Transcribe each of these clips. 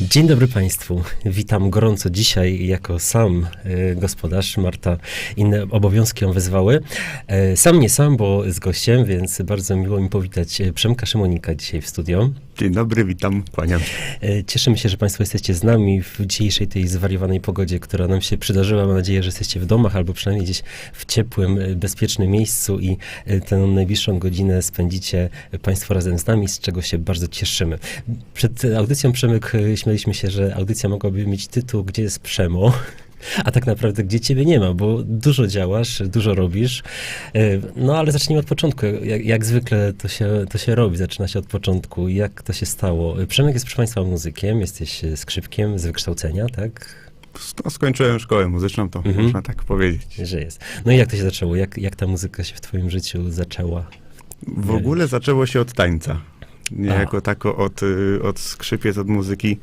Dzień dobry Państwu. Witam gorąco dzisiaj jako sam e, gospodarz. Marta inne obowiązki ją wezwały. E, sam nie sam, bo z gościem, więc bardzo miło mi powitać e, Przemka Szymonika dzisiaj w studio. Dzień dobry, witam, kłaniam. E, Cieszymy się, że Państwo jesteście z nami w dzisiejszej tej zwariowanej pogodzie, która nam się przydarzyła. Mam nadzieję, że jesteście w domach albo przynajmniej gdzieś w ciepłym, e, bezpiecznym miejscu i e, tę najbliższą godzinę spędzicie Państwo razem z nami, z czego się bardzo cieszymy. Przed audycją Przemek e, śmialiśmy się, że audycja mogłaby mieć tytuł Gdzie jest Przemo? A tak naprawdę gdzie ciebie nie ma, bo dużo działasz, dużo robisz. E, No ale zacznijmy od początku. Jak, jak zwykle to się, to się robi, zaczyna się od początku. Jak to się stało? Przemek jest proszę Państwa muzykiem, jesteś e, skrzypkiem z wykształcenia, tak? No, skończyłem szkołę muzyczną, to Mhm. można tak powiedzieć. Że jest. No i jak to się zaczęło? Jak, jak ta muzyka się w twoim życiu zaczęła? W ogóle zaczęło się od tańca. Niejako tako od, y, od skrzypiec, od muzyki,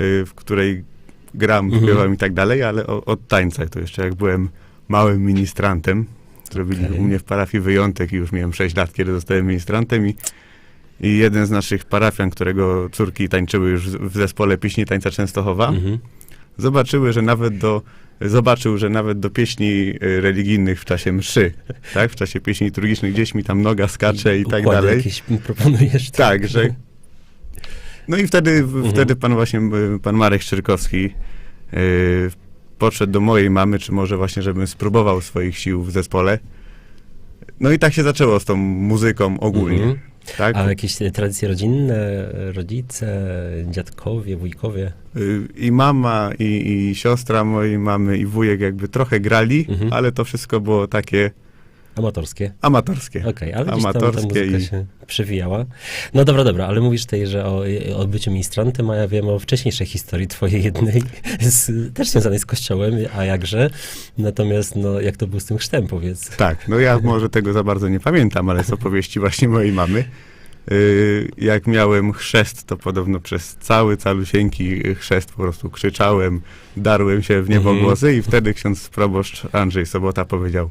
y, w której gram, Mhm. śpiewam i tak dalej, ale o, od tańca. To jeszcze jak byłem małym ministrantem. Zrobili Okej. u mnie w parafii wyjątek i już miałem 6 lat, kiedy zostałem ministrantem i, i jeden z naszych parafian, którego córki tańczyły już w zespole pieśni tańca Częstochowa, Mhm. zobaczyły, że nawet do, zobaczył, że nawet do pieśni y, religijnych w czasie mszy, tak, w czasie pieśni liturgicznych gdzieś mi tam noga skacze i tak układy dalej. jakieś proponujesz? Tak, że... No i wtedy, Mhm. wtedy pan właśnie, y, pan Marek Szczyrkowski y, podszedł do mojej mamy, czy może właśnie, żebym spróbował swoich sił w zespole. No i tak się zaczęło z tą muzyką ogólnie, Mhm. tak? A jakieś e, tradycje rodzinne, rodzice, dziadkowie, wujkowie? Y, I mama, i, i siostra mojej mamy, i wujek jakby trochę grali, Mhm. ale to wszystko było takie Amatorskie? amatorskie. Okej, ale gdzieś tam ta Amatorskie muzyka i- się przewijała. No dobra, dobra, ale mówisz tutaj, że o, o byciu ministrantem, a ja wiem o wcześniejszej historii twojej jednej, z, też związanej z kościołem, a jakże. Natomiast, no, jak to było z tym chrztem, powiedz. Tak, no ja może tego za bardzo nie pamiętam, ale z opowieści właśnie mojej mamy. Y, Jak miałem chrzest, to podobno przez cały, calusieńki chrzest po prostu krzyczałem, darłem się w niebogłosy i wtedy ksiądz proboszcz Andrzej Sobota powiedział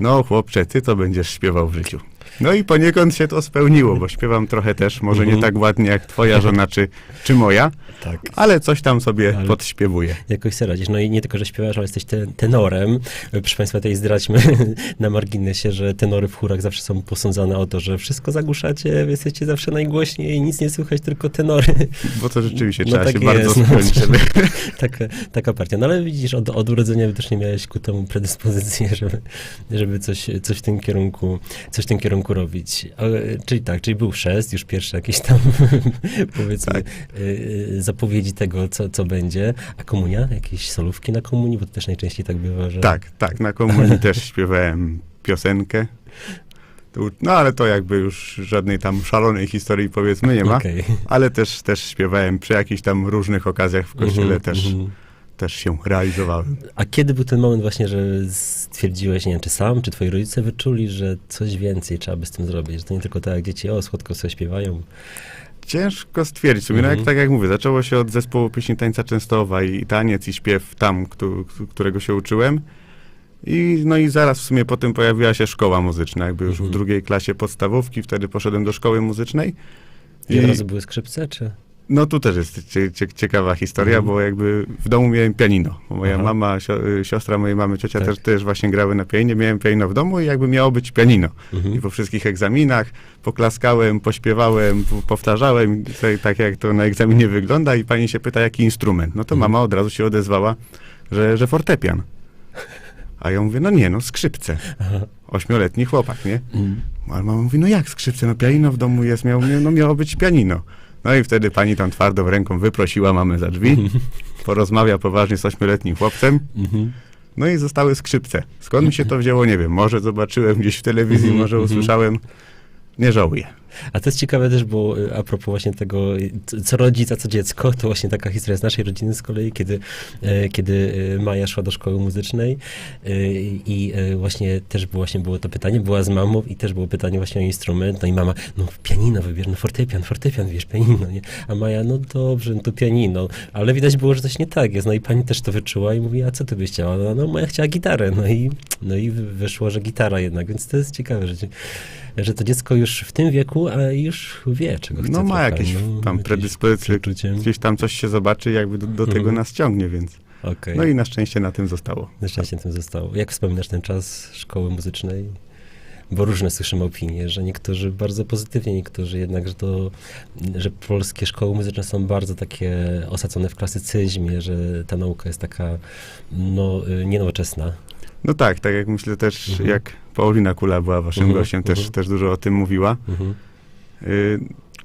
no chłopcze, ty to będziesz śpiewał w życiu. No i poniekąd się to spełniło, bo śpiewam trochę też, może nie Mhm. tak ładnie jak twoja żona czy, czy moja, Tak. ale coś tam sobie Ale- podśpiewuję. Jakoś sobie radzisz. No i nie tylko, że śpiewasz, ale jesteś te, tenorem. Proszę Państwa, tutaj zdradźmy na marginesie, że tenory w chórach zawsze są posądzane o to, że wszystko zagłuszacie, wy jesteście zawsze najgłośniej, nic nie słychać, tylko tenory. Bo to rzeczywiście No trzeba tak się bardzo jest, no. żeby... taka, taka partia. No ale widzisz, od, od urodzenia też nie miałeś ku temu predyspozycję, żeby, żeby coś, coś, w tym kierunku, coś w tym kierunku robić. Ale, czyli tak, czyli był chrzest, już pierwsze jakieś tam, powiedzmy, Tak. y, zapowiedzi tego, co, co będzie. A komunia? Jakieś solówki na komunii? Bo to też najczęściej tak bywa, że... Tak, tak, na komunii też śpiewałem piosenkę. No ale to jakby już żadnej tam szalonej historii powiedzmy nie ma, Okej. ale też, też śpiewałem przy jakichś tam różnych okazjach w kościele Mhm, też, mhm. Też się realizowałem. A kiedy był ten moment właśnie, że stwierdziłeś, nie wiem, czy sam, czy twoi rodzice wyczuli, że coś więcej trzeba by z tym zrobić, że to nie tylko tak, jak dzieci, o, słodko sobie śpiewają. Ciężko stwierdzić. No Mhm. jak, tak jak mówię, zaczęło się od zespołu pieśni Tańca Częstochowa i, i taniec i śpiew tam, któ- którego się uczyłem. I, no i zaraz w sumie potem pojawiła się szkoła muzyczna, jakby już Mhm. w drugiej klasie podstawówki, wtedy poszedłem do szkoły muzycznej. I od razu były skrzypce, czy? No tu też jest cie, cie, ciekawa historia, Mhm. bo jakby w domu miałem pianino. Moja Aha. mama, sio, siostra mojej mamy, ciocia Tak. też, też właśnie grały na pianinie. Miałem pianino w domu i jakby miało być pianino. Mhm. I po wszystkich egzaminach poklaskałem, pośpiewałem, powtarzałem, tak, jak to na egzaminie wygląda i pani się pyta, jaki instrument. No to Mhm. mama od razu się odezwała, że, że fortepian. A ja mówię, no nie, no skrzypce. Aha. Ośmioletni chłopak, nie? Mm. Ale mama mówi, no jak skrzypce, no pianino w domu jest, miał, no miało być pianino. No i wtedy pani tam twardą ręką wyprosiła mamę za drzwi, porozmawia poważnie z ośmioletnim chłopcem, Mhm. no i zostały skrzypce. Skąd mi się to wzięło, nie wiem, może zobaczyłem gdzieś w telewizji, Mhm, może mhm. usłyszałem, nie żałuję. A to jest ciekawe też, bo y, a propos właśnie tego, y, co- rodzic, a co dziecko, to właśnie taka historia z naszej rodziny z kolei, kiedy, e, kiedy Maja szła do szkoły muzycznej i właśnie też było, właśnie było to pytanie, była z mamą i też było pytanie właśnie o instrument, no i mama, no pianino wybierz, no fortepian, fortepian, wiesz, pianino, nie? A Maja, no dobrze, no to pianino, ale widać było, że coś nie tak jest, no i pani też to wyczuła i mówi, a co ty byś chciała? No, no Maja chciała gitarę, no i No i wy- wyszło, że gitara jednak, więc to jest ciekawe, że, że to dziecko już w tym wieku, ale już wie, czego chce. No ma jakieś no, tam predyspozycje, gdzieś tam coś się zobaczy, jakby do, do tego Mhm. nas ciągnie, więc. Okej. No i na szczęście na tym zostało. Na szczęście tym zostało. Jak wspominasz ten czas szkoły muzycznej? Bo różne słyszymy opinie, że niektórzy bardzo pozytywnie, niektórzy jednak, że to, że polskie szkoły muzyczne są bardzo takie osadzone w klasycyzmie, że ta nauka jest taka, no, y, nienowoczesna. No tak, tak jak myślę też, Mhm. jak Paulina Kula była waszym Mhm, gościem, też, mhm. też dużo o tym mówiła. Mhm. Y,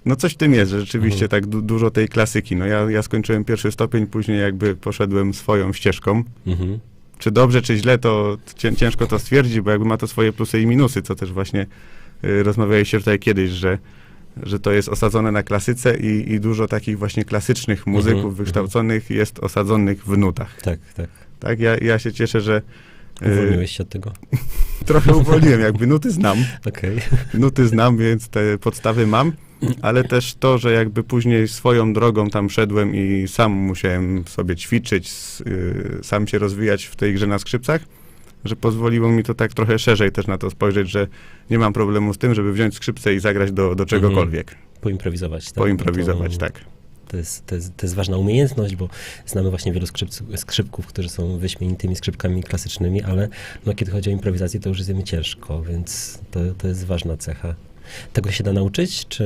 No coś w tym jest, rzeczywiście Mhm. tak du- dużo tej klasyki. No ja, ja skończyłem pierwszy stopień, później jakby poszedłem swoją ścieżką. Mhm. Czy dobrze, czy źle, to cię, ciężko to stwierdzić, bo jakby ma to swoje plusy i minusy, co też właśnie y, rozmawialiście tutaj kiedyś, że, że to jest osadzone na klasyce i, i dużo takich właśnie klasycznych muzyków Mhm, wykształconych jest osadzonych w nutach. Tak, tak. Tak, ja, ja się cieszę, że Uwolniłeś się od tego? trochę uwolniłem, jakby nuty znam, Okej. nuty znam, więc te podstawy mam, ale też to, że jakby później swoją drogą tam szedłem i sam musiałem sobie ćwiczyć, y, sam się rozwijać w tej grze na skrzypcach, że pozwoliło mi to tak trochę szerzej też na to spojrzeć, że nie mam problemu z tym, żeby wziąć skrzypce i zagrać do, do czegokolwiek, Poimprowizować. Tak? poimprowizować, No to, tak. To jest, to, jest, to jest ważna umiejętność, bo znamy właśnie wielu skrzypców, skrzypków, którzy są wyśmienitymi skrzypkami klasycznymi, ale no, kiedy chodzi o improwizację, to już jest im ciężko, więc to, to jest ważna cecha. Tego się da nauczyć, czy...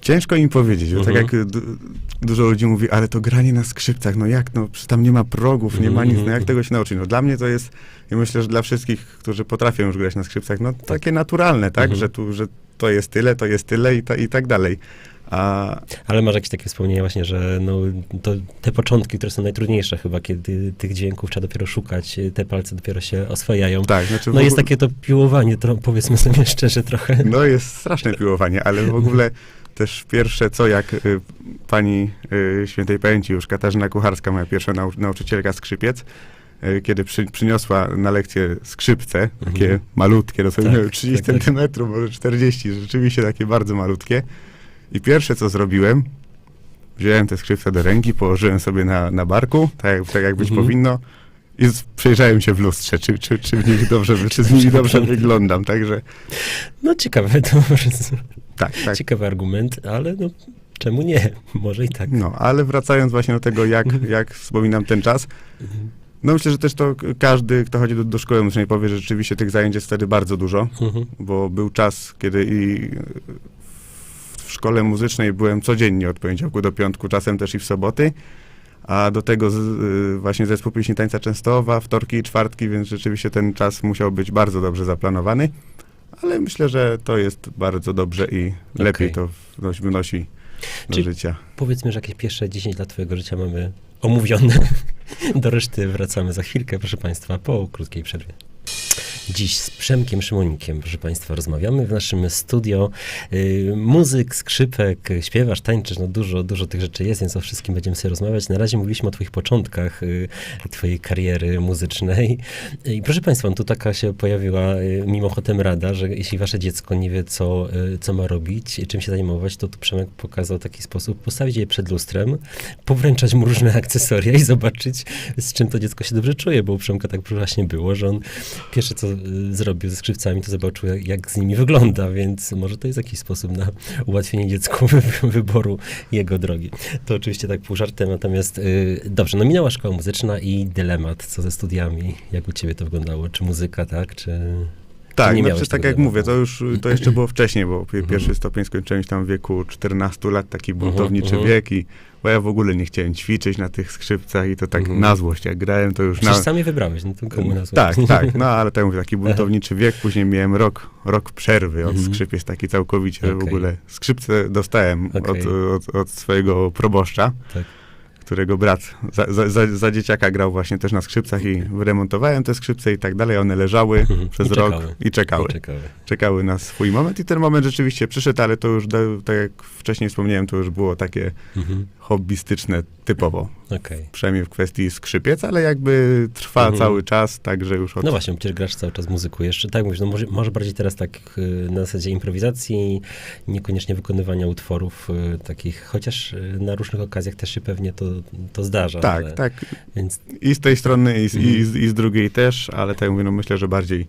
Ciężko im powiedzieć, bo tak Mhm. jak du- dużo ludzi mówi, ale to granie na skrzypcach, no jak, no przecież tam nie ma progów, nie ma nic, no Mhm. jak tego się nauczyć? No dla mnie to jest, i myślę, że dla wszystkich, którzy potrafią już grać na skrzypcach, no takie naturalne, tak, Mhm. że tu, że to jest tyle, to jest tyle i, ta, i tak dalej. A Ale masz jakieś takie wspomnienia właśnie, że no, to te początki, które są najtrudniejsze chyba, kiedy tych dźwięków trzeba dopiero szukać, te palce dopiero się oswajają. tak, znaczy No jest takie to piłowanie, to powiedzmy sobie szczerze trochę. No jest straszne piłowanie, ale w ogóle też pierwsze co, jak y, pani y, świętej pamięci już Katarzyna Kucharska, moja pierwsza nau nauczycielka skrzypiec, y, kiedy przy, przyniosła na lekcję skrzypce, takie Mhm. malutkie, to sobie Tak, miały 30 tak, tak. centymetrów, może 40, rzeczywiście takie bardzo malutkie. I pierwsze co zrobiłem, wziąłem te skrzypce do ręki, położyłem sobie na, na barku, tak, jak- tak jak być Mhm. powinno, i przejrzałem się w lustrze, czy, czy, czy w nich dobrze, czy z nimi dobrze wyglądam, także No ciekawe, to może tak, tak. ciekawy argument, ale no czemu nie? Może i tak. No, ale wracając właśnie do tego, jak, jak wspominam ten czas, Mhm. no myślę, że też to każdy, kto chodzi do, do szkoły muzycznej powie, że rzeczywiście tych zajęć jest wtedy bardzo dużo, Mhm. bo był czas, kiedy i w szkole muzycznej byłem codziennie od poniedziałku do piątku, czasem też i w soboty, a do tego z, y, właśnie zespół pieśni tańca Częstochowa, wtorki i czwartki, więc rzeczywiście ten czas musiał być bardzo dobrze zaplanowany, ale myślę, że to jest bardzo dobrze i lepiej to wnosi, do Czy- życia. Powiedzmy, że jakieś pierwsze 10 lat twojego życia mamy omówione. Do reszty wracamy za chwilkę, proszę Państwa, po krótkiej przerwie. Dziś z Przemkiem Szymonikiem, proszę Państwa, rozmawiamy w naszym studio. Y, muzyk, skrzypek, y, śpiewasz, tańczysz, no dużo, dużo tych rzeczy jest, więc o wszystkim będziemy sobie rozmawiać. Na razie mówiliśmy o Twoich początkach, y, Twojej kariery muzycznej. I proszę Państwa, tu taka się pojawiła y, mimochodem rada, że jeśli Wasze dziecko nie wie, co, y, co ma robić, czym się zajmować, to tu Przemek pokazał taki sposób, postawić je przed lustrem, powręczać mu różne akcesoria i zobaczyć, z czym to dziecko się dobrze czuje, bo u Przemka tak właśnie było, że on pierwsze, co y, zrobił ze skrzypcami, to zobaczył, jak, jak z nimi wygląda, więc może to jest jakiś sposób na ułatwienie dziecku wy- wyboru jego drogi. To oczywiście tak pół żartem, natomiast y, dobrze, no minęła szkoła muzyczna i dylemat, co ze studiami, jak u ciebie to wyglądało, czy muzyka, tak, czy... Tak, nie znaczy, miałeś tak jak mówię, to już to jeszcze było wcześniej, bo Mhm. pierwszy stopień skończyłem tam w wieku 14 lat, taki Mhm, buntowniczy mhm. wiek i bo ja w ogóle nie chciałem ćwiczyć na tych skrzypcach i to tak Mhm. na złość, jak grałem to już Przecież na... sami wybrałeś, no to komu na Tak, tak, no ale tak mówię, taki buntowniczy wiek, później miałem rok, rok przerwy od Mhm. skrzypiec, taki całkowicie w Okej. ogóle. Skrzypce dostałem Okej. od, od, od swojego proboszcza, Tak. Którego brat za, za, za, dzieciaka grał właśnie też na skrzypcach i wyremontowałem te skrzypce i tak dalej, one leżały przez I rok czekały. i czekały Ciekawe. czekały na swój moment i ten moment rzeczywiście przyszedł, ale to już, tak jak wcześniej wspomniałem, to już było takie Mhm. hobbystyczne typowo. Okej. przynajmniej w kwestii skrzypiec, ale jakby trwa Mhm. cały czas, także już od... No właśnie, przecież grasz cały czas, muzykujesz. Tak mówisz, no może, może bardziej teraz tak y, na zasadzie improwizacji, niekoniecznie wykonywania utworów y, takich, chociaż y, na różnych okazjach też się pewnie to, to zdarza. tak, ale, tak. Więc I z tej strony, i z, Mhm. i, z, i z drugiej też, ale tak mówię, no myślę, że bardziej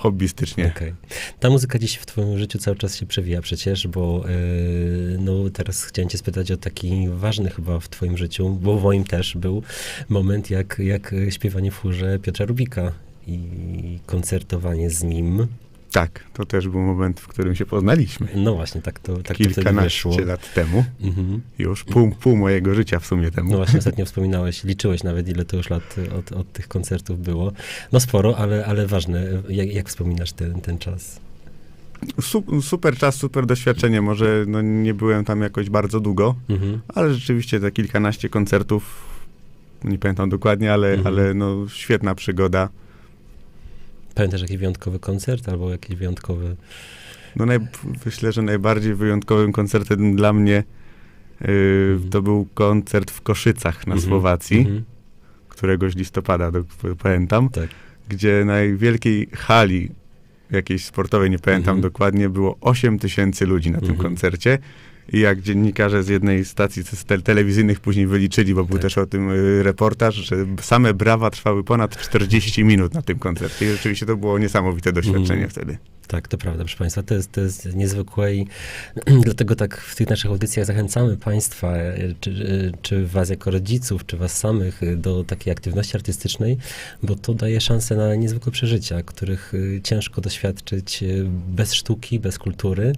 hobbystycznie. Okej. Ta muzyka dziś w twoim życiu cały czas się przewija przecież, bo yy, no teraz chciałem cię spytać o taki ważny chyba w twoim życiu, bo w moim też był moment jak, jak śpiewanie w chórze Piotra Rubika i koncertowanie z nim. Tak, to też był moment, w którym się poznaliśmy. No właśnie, tak to, tak to. Kilkanaście lat temu, Mhm. już pół, pół mojego życia w sumie temu. No właśnie, ostatnio wspominałeś, liczyłeś nawet, ile to już lat od, od tych koncertów było. No sporo, ale, ale ważne. Jak, jak wspominasz ten, ten czas? Su- super czas, super doświadczenie. Może no, nie byłem tam jakoś bardzo długo, Mhm. ale rzeczywiście te kilkanaście koncertów, nie pamiętam dokładnie, ale, Mhm. ale no, świetna przygoda. Pamiętasz jakiś wyjątkowy koncert albo jakiś wyjątkowy... No naj, myślę, że najbardziej wyjątkowym koncertem dla mnie yy, Mhm. to był koncert w Koszycach na Mhm. Słowacji, Mhm. któregoś listopada, do, pamiętam, Tak. gdzie na wielkiej hali jakiejś sportowej, nie pamiętam Mhm. dokładnie, było 8 tysięcy ludzi na tym Mhm. koncercie. I jak dziennikarze z jednej stacji telewizyjnych później wyliczyli, bo był Tak. też o tym y, reportaż, że same brawa trwały ponad 40 minut na tym koncercie. I rzeczywiście to było niesamowite doświadczenie Mhm. wtedy. Tak, to prawda, proszę Państwa, to jest, to jest niezwykłe i dlatego tak w tych naszych audycjach zachęcamy Państwa, e, czy, e, czy Was jako rodziców, czy Was samych e, do takiej aktywności artystycznej, bo to daje szansę na niezwykłe przeżycia, których ciężko doświadczyć bez sztuki, bez kultury.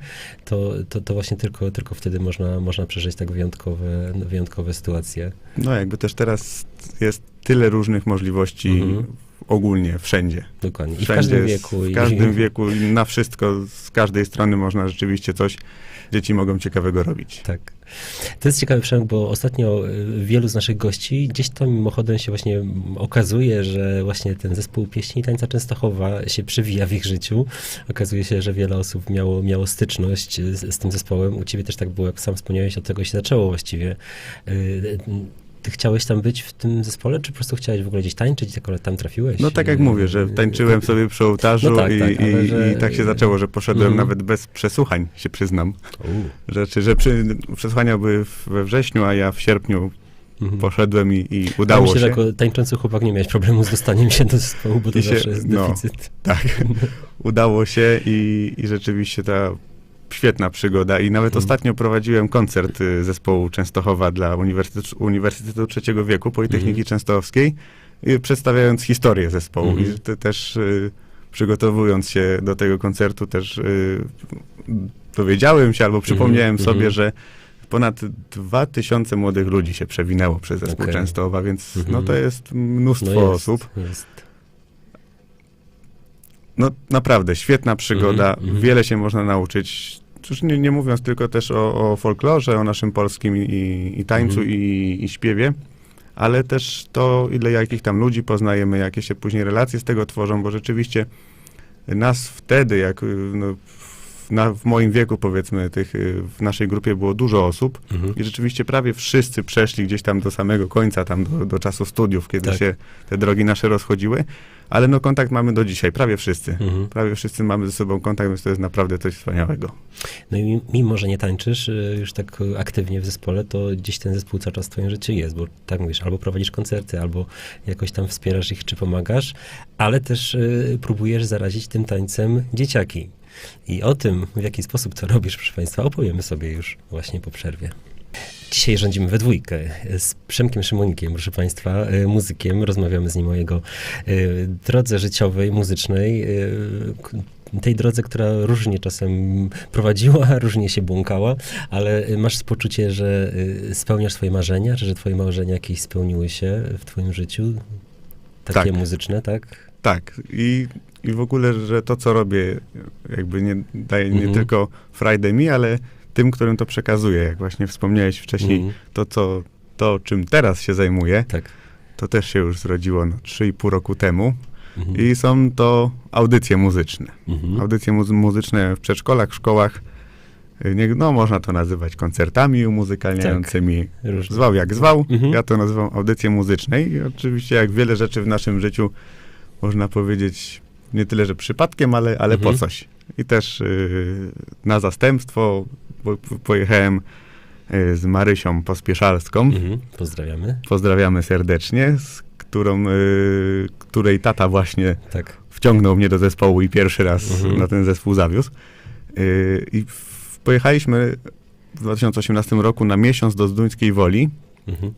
To, to, to właśnie tylko, tylko wtedy można, można przeżyć tak wyjątkowe, wyjątkowe sytuacje. No jakby też teraz jest tyle różnych możliwości Mhm. Ogólnie, wszędzie. Dokładnie. I w Wszędzie, każdym z- wieku. W i- każdym wieku, i na wszystko, z każdej strony można rzeczywiście coś, dzieci mogą ciekawego robić. Tak. To jest ciekawy Przemek, bo ostatnio y, wielu z naszych gości gdzieś tam mimochodem się właśnie okazuje, że właśnie ten zespół pieśni i tańca Częstochowa się przewija w ich życiu. Okazuje się, że wiele osób miało, miało styczność y, z, z tym zespołem. U ciebie też tak było, jak sam wspomniałeś, od tego się zaczęło właściwie. Ty chciałeś tam być w tym zespole, czy po prostu chciałeś w ogóle gdzieś tańczyć, jak tam trafiłeś? No tak jak Y, mówię, że tańczyłem sobie przy ołtarzu No tak, i, tak, i, że- i tak się zaczęło, że poszedłem Mhm. nawet bez przesłuchań, się przyznam. U, Rzeczy, że przy, przesłuchania były we wrześniu, a ja w sierpniu mhm. poszedłem i, i udało myślę, się. że jako tańczący chłopak nie miałeś problemu z dostaniem się do zespołu, bo to I się- zawsze jest no. deficyt. Tak, udało się i, i rzeczywiście ta świetna przygoda. I nawet Mhm. ostatnio prowadziłem koncert y, zespołu Częstochowa dla Uniwersytetu, Uniwersytetu Trzeciego Wieku Politechniki Mhm. Częstochowskiej, y, przedstawiając historię zespołu. Mhm. I te, też y, przygotowując się do tego koncertu też dowiedziałem się albo przypomniałem Mhm, sobie, mhm. że ponad 2000 młodych ludzi się przewinęło przez zespół Okej. Częstochowa, więc Mhm. no to jest mnóstwo No jest, osób. Jest. No naprawdę, świetna przygoda, Mhm, mhm. wiele się można nauczyć. Już nie, nie mówiąc tylko też o, o folklorze, o naszym polskim i, i tańcu, Mhm. i, i śpiewie, ale też to, ile jakich tam ludzi poznajemy, jakie się później relacje z tego tworzą, bo rzeczywiście nas wtedy, jak y, no, w, na, w moim wieku powiedzmy, tych y, w naszej grupie było dużo osób Mhm. i rzeczywiście prawie wszyscy przeszli gdzieś tam do samego końca, tam do, do czasu studiów, kiedy Tak. się te drogi nasze rozchodziły, ale no kontakt mamy do dzisiaj, prawie wszyscy. Mhm. Prawie wszyscy mamy ze sobą kontakt, więc to jest naprawdę coś wspaniałego. No i mimo, że nie tańczysz y, już tak aktywnie w zespole, to gdzieś ten zespół cały czas w twoim życiu jest, bo tak mówisz, albo prowadzisz koncerty, albo jakoś tam wspierasz ich, czy pomagasz, ale też y, próbujesz zarazić tym tańcem dzieciaki. I o tym, w jaki sposób to robisz, proszę Państwa, opowiemy sobie już właśnie po przerwie. Dzisiaj rządzimy we dwójkę z Przemkiem Szymonikiem, proszę Państwa, y, muzykiem. Rozmawiamy z nim o jego y, drodze życiowej, muzycznej, k- tej drodze, która różnie czasem prowadziła, różnie się błąkała, ale masz poczucie, że spełniasz swoje marzenia, że twoje marzenia jakieś spełniły się w twoim życiu? Takie Tak. muzyczne, tak? Tak, i, i w ogóle, że to, co robię, jakby nie daje nie Mhm. tylko Friday mi, ale tym, którym to przekazuję. Jak właśnie wspomniałeś wcześniej, Mhm. to, co, to, czym teraz się zajmuję, Tak. to też się już zrodziło no, 3,5 roku temu. Mhm. I są to audycje muzyczne. Mhm. Audycje muzy- muzyczne w przedszkolach, szkołach, nie, no można to nazywać koncertami umuzykalniającymi. Różne. Zwał jak zwał, Mhm. ja to nazywam audycją muzycznej i oczywiście jak wiele rzeczy w naszym życiu można powiedzieć nie tyle, że przypadkiem, ale, ale Mhm. po coś. I też y, na zastępstwo pojechałem y, z Marysią Pospieszalską. Mhm. Pozdrawiamy. Pozdrawiamy serdecznie, z którą, y, której tata właśnie Tak. wciągnął mnie do zespołu i pierwszy raz Mhm. na ten zespół zawiózł. I w, pojechaliśmy w 2018 roku na miesiąc do Zduńskiej Woli. Mhm.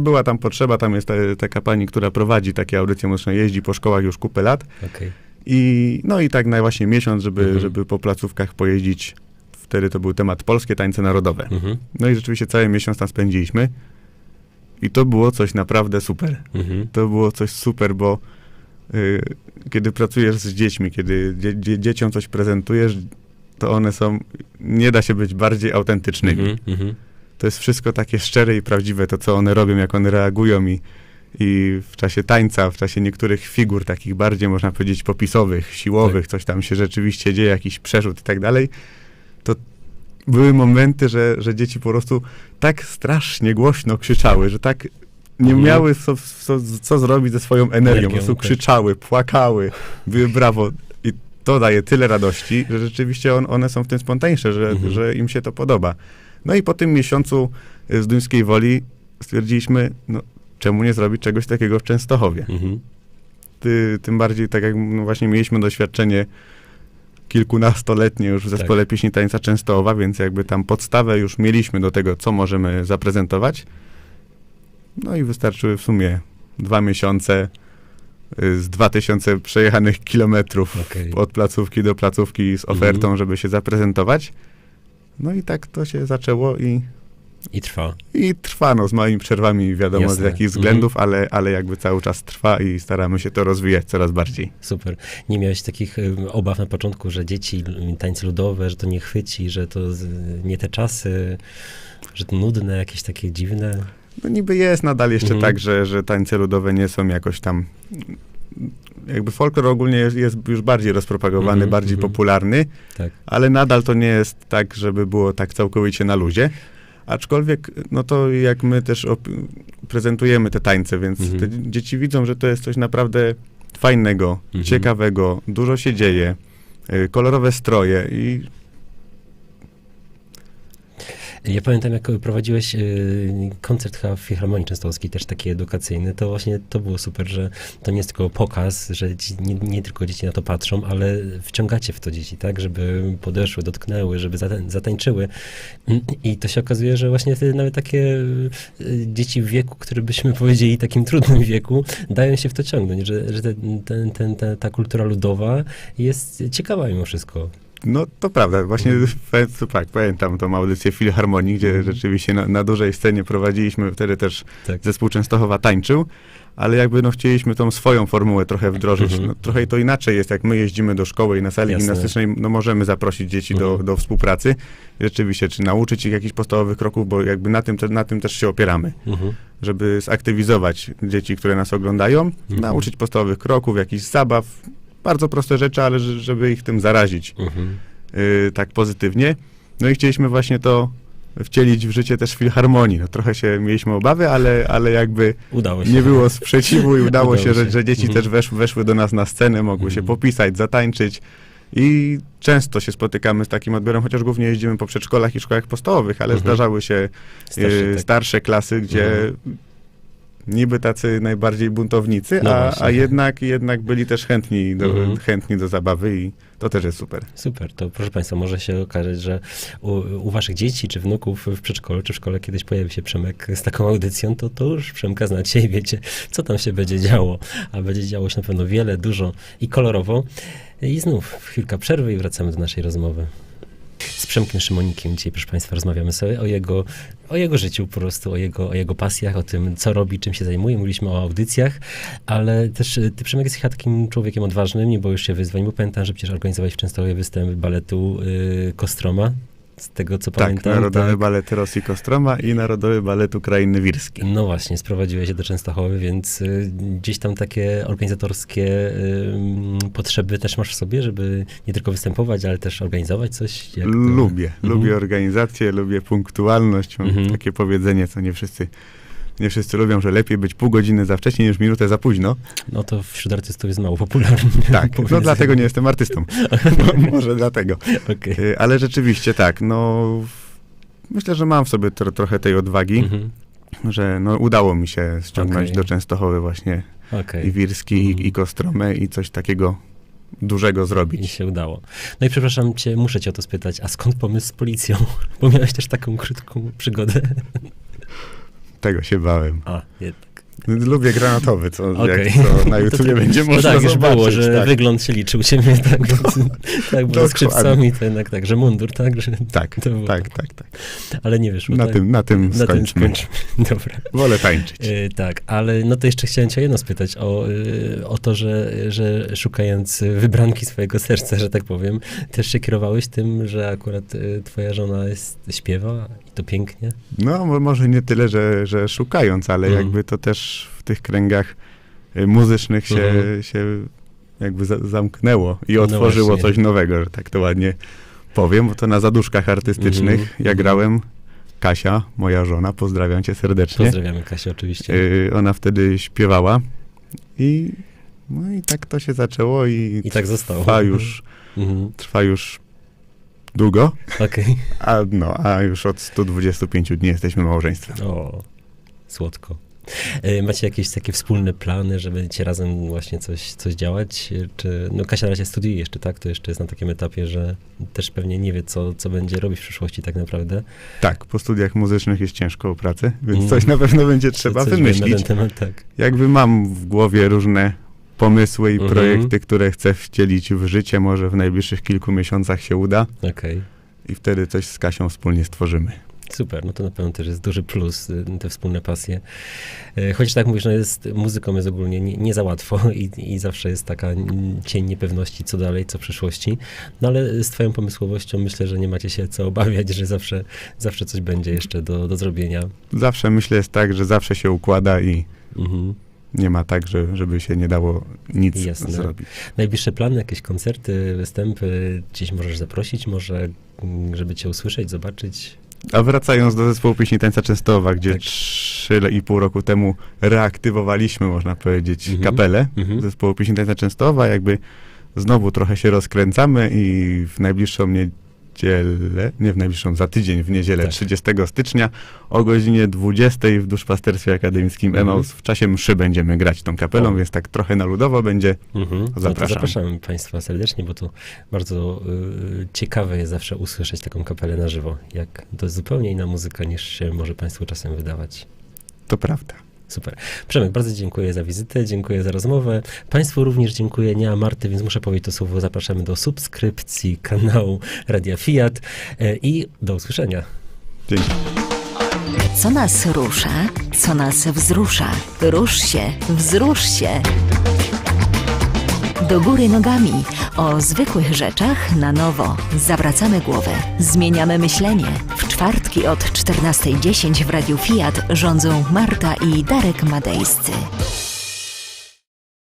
Była tam potrzeba, tam jest ta, taka pani, która prowadzi takie audycje muzyczne, jeździ po szkołach już kupę lat. Okej. I no i tak na właśnie miesiąc, żeby, Mhm. żeby po placówkach pojeździć. Wtedy to był temat polskie tańce narodowe. Mhm. No i rzeczywiście cały miesiąc tam spędziliśmy. I to było coś naprawdę super. Mhm. To było coś super, bo y, kiedy pracujesz z dziećmi, kiedy dzie, dzie, dzieciom coś prezentujesz, to one są, nie da się być bardziej autentycznymi. Mhm. Mhm. To jest wszystko takie szczere i prawdziwe, to co one robią, jak one reagują i, i w czasie tańca, w czasie niektórych figur takich bardziej, można powiedzieć, popisowych, siłowych, coś tam się rzeczywiście dzieje, jakiś przerzut i tak dalej, to były momenty, że, że dzieci po prostu tak strasznie głośno krzyczały, że tak nie Mhm. miały co, co, co zrobić ze swoją energią, Energią, po prostu tak. krzyczały, płakały, były brawo i to daje tyle radości, że rzeczywiście on, one są w tym spontaniczne, że, Mhm. że im się to podoba. No i po tym miesiącu y, z Duńskiej Woli stwierdziliśmy, no czemu nie zrobić czegoś takiego w Częstochowie? Mhm. Ty, tym bardziej, tak jak no właśnie mieliśmy doświadczenie kilkunastoletnie już w zespole pieśni tańca Częstochowa, więc jakby tam podstawę już mieliśmy do tego, co możemy zaprezentować. No i wystarczyły w sumie dwa miesiące y, z dwa tysiące przejechanych kilometrów Okej. od placówki do placówki z ofertą, Mhm. żeby się zaprezentować. No i tak to się zaczęło i, I trwa. i trwa, no z małymi przerwami, wiadomo Jasne. z jakich Mhm. względów, ale, ale jakby cały czas trwa i staramy się to rozwijać coraz bardziej. Super. Nie miałeś takich y, obaw na początku, że dzieci, y, tańce ludowe, że to nie chwyci, że to z, nie te czasy, że to nudne, jakieś takie dziwne? No niby jest nadal jeszcze Mhm. tak, że, że tańce ludowe nie są jakoś tam... Jakby folklor ogólnie jest, jest już bardziej rozpropagowany, Mhm, bardziej mhm. popularny, Tak. ale nadal to nie jest tak, żeby było tak całkowicie na luzie. Aczkolwiek, no to jak my też prezentujemy te tańce, więc Mhm. te dzie- dzieci widzą, że to jest coś naprawdę fajnego, Mhm. ciekawego, dużo się dzieje, y, kolorowe stroje i Ja pamiętam, jak prowadziłeś y, koncert chyba w Filharmonii Częstochowskiej, też taki edukacyjny, to właśnie to było super, że to nie jest tylko pokaz, że nie, nie tylko dzieci na to patrzą, ale wciągacie w to dzieci, tak, żeby podeszły, dotknęły, żeby zatań, zatańczyły. I to się okazuje, że właśnie wtedy nawet takie y, dzieci w wieku, który byśmy powiedzieli takim trudnym wieku, dają się w to ciągnąć, że, że ten, ten, ten, ta kultura ludowa jest ciekawa mimo wszystko. No to prawda, właśnie pamię- tak, pamiętam tą audycję Filharmonii, gdzie Mhm. rzeczywiście na, na dużej scenie prowadziliśmy, wtedy też Tak. zespół Częstochowa tańczył, ale jakby no chcieliśmy tą swoją formułę trochę wdrożyć. Mhm. No, trochę to inaczej jest, jak my jeździmy do szkoły i na sali Jasne. gimnastycznej, no możemy zaprosić dzieci do, Mhm. do współpracy, rzeczywiście, czy nauczyć ich jakichś podstawowych kroków, bo jakby na tym, te- na tym też się opieramy, Mhm. żeby zaktywizować dzieci, które nas oglądają, nauczyć podstawowych kroków, jakichś zabaw, bardzo proste rzeczy, ale że- żeby ich tym zarazić Mhm. y, tak pozytywnie. No i chcieliśmy właśnie to wcielić w życie też filharmonii. No, trochę się mieliśmy obawy, ale, ale jakby się. nie było sprzeciwu i udało, Udało się, że, się. że dzieci Mhm. też wesz, weszły do nas na scenę, mogły się Mhm. popisać, zatańczyć. I często się spotykamy z takim odbiorem, chociaż głównie jeździmy po przedszkolach i szkołach podstawowych, ale Mhm. zdarzały się Starszy, y, tak. starsze klasy, gdzie Mhm. Niby tacy najbardziej buntownicy, No a, a jednak, jednak byli też chętni do, Mhm. chętni do zabawy i to też jest super. Super, to proszę Państwa, może się okazać, że u, u Waszych dzieci czy wnuków w przedszkolu czy w szkole kiedyś pojawi się Przemek z taką audycją, to, to już Przemka znacie i wiecie, co tam się będzie działo. A będzie działo się na pewno wiele, dużo i kolorowo. I znów chwilka przerwy i wracamy do naszej rozmowy. Przemkiem Szymonikiem dzisiaj, proszę Państwa, rozmawiamy sobie o jego, o jego życiu po prostu, o jego, o jego pasjach, o tym, co robi, czym się zajmuje. Mówiliśmy o audycjach, ale też y, ty, Przemek, jesteś takim człowiekiem odważnym, nie boisz się wyzwań, bo pamiętam, że przecież organizowałeś w Częstochowie występ baletu y, Kostroma. Z tego co Tak, pamiętam. Narodowy tak. Balet Rosji Kostroma i Narodowy Balet Ukrainy Wirski. No właśnie, sprowadziłeś się do Częstochowy, więc y, gdzieś tam takie organizatorskie y, potrzeby też masz w sobie, żeby nie tylko występować, ale też organizować coś? Lubię, Mhm. lubię organizację, lubię punktualność. Mam Mhm. takie powiedzenie, co nie wszyscy, nie wszyscy lubią, że lepiej być pół godziny za wcześnie niż minutę za późno. No to wśród artystów jest mało popularne. Tak, no powiedzenie. dlatego nie jestem artystą. Mo- Może dlatego. Okej. Y, Ale rzeczywiście tak, no myślę, że mam w sobie tro, trochę tej odwagi, Mhm. że no, udało mi się ściągnąć Okej. do Częstochowy właśnie Okej. i Wirski, Mhm. i, i Kostromę i coś takiego dużego I zrobić. się udało. No i przepraszam cię, muszę cię o to spytać, a skąd pomysł z policją? Bo miałeś też taką krótką przygodę. Tego się bałem. A, jednak. Lubię granatowy, co, Okej. jak to na To YouTubie tak- będzie No można tak, już zobaczyć. było, że tak. wygląd się liczył ciebie, tak, tak, bo z skrzypcami to jednak tak, że mundur, tak, że, Tak, to było. tak, tak, tak. ale nie wyszło, Na tak? tym, na tym Na tym skończmy. skończmy. Dobra. Wolę tańczyć. E, tak, ale no to jeszcze chciałem cię o jedno spytać, o, e, o to, że, że szukając wybranki swojego serca, że tak powiem, też się kierowałeś tym, że akurat e, twoja żona jest, śpiewa to pięknie? No, mo- może nie tyle, że, że szukając, ale Mhm. jakby to też w tych kręgach y, muzycznych się, Mhm. się jakby za, zamknęło i No otworzyło właśnie. coś nowego, że tak to ładnie powiem, bo to na zaduszkach artystycznych Mhm, ja mhm. grałem, Kasia, moja żona, pozdrawiam cię serdecznie, Pozdrawiamy Kasię oczywiście. y, ona wtedy śpiewała i no i tak to się zaczęło i, I tak zostało. trwa już, Mhm. trwa już długo, Okej. a, no, a już od 125 dni jesteśmy małżeństwem. O, słodko. E, Macie jakieś takie wspólne plany, że będziecie razem właśnie coś, coś działać? Czy, no Kasia na razie studiuje jeszcze, tak? To jeszcze jest na takim etapie, że też pewnie nie wie, co, co będzie robić w przyszłości tak naprawdę. Tak, po studiach muzycznych jest ciężko o pracę, więc Mm. coś na pewno będzie trzeba wymyślić. ten temat, tak. Jakby mam w głowie różne pomysły i Mhm. projekty, które chcę wcielić w życie, może w najbliższych kilku miesiącach się uda Okej. i wtedy coś z Kasią wspólnie stworzymy. Super, no to na pewno też jest duży plus, y, te wspólne pasje. E, Chociaż tak mówisz, no jest, muzyką jest ogólnie nie, nie za łatwo i, i zawsze jest taka cień niepewności, co dalej, co w przyszłości. No ale z twoją pomysłowością myślę, że nie macie się co obawiać, że zawsze, zawsze coś będzie jeszcze do, do zrobienia. Zawsze myślę jest tak, że zawsze się układa i Mhm. Nie ma tak, że, żeby się nie dało nic Jasne. zrobić. Najbliższe plany, jakieś koncerty, występy, gdzieś możesz zaprosić, może mm, żeby cię usłyszeć, zobaczyć. A wracając do zespołu pieśni Tańca Częstochowa, gdzie Tak. trzy i pół roku temu reaktywowaliśmy, można powiedzieć, Mhm. kapelę Mhm. zespołu pieśni Tańca Częstochowa, jakby znowu trochę się rozkręcamy i w najbliższą niedzielę, nie w najbliższą, za tydzień w niedzielę, Tak. 30 stycznia o godzinie 20 w Duszpasterstwie Akademickim Mhm. Emaus w czasie mszy będziemy grać tą kapelą, O. więc tak trochę na ludowo będzie. Mhm. No Zapraszam. zapraszamy Państwa serdecznie, bo to bardzo y, ciekawe jest zawsze usłyszeć taką kapelę na żywo. Jak to jest zupełnie inna muzyka niż się może Państwu czasem wydawać. To prawda. Super. Przemek, bardzo dziękuję za wizytę, dziękuję za rozmowę. Państwu również dziękuję. Nie ma Marty, więc muszę powiedzieć to słowo. Zapraszamy do subskrypcji kanału Radia Fiat e, i do usłyszenia. Dzięki. Co nas rusza, co nas wzrusza. Rusz się, wzrusz się. Do góry nogami. O zwykłych rzeczach na nowo. Zawracamy głowę. Zmieniamy myślenie. W czwartki od 14.10 w Radiu Fiat rządzą Marta i Darek Madejscy.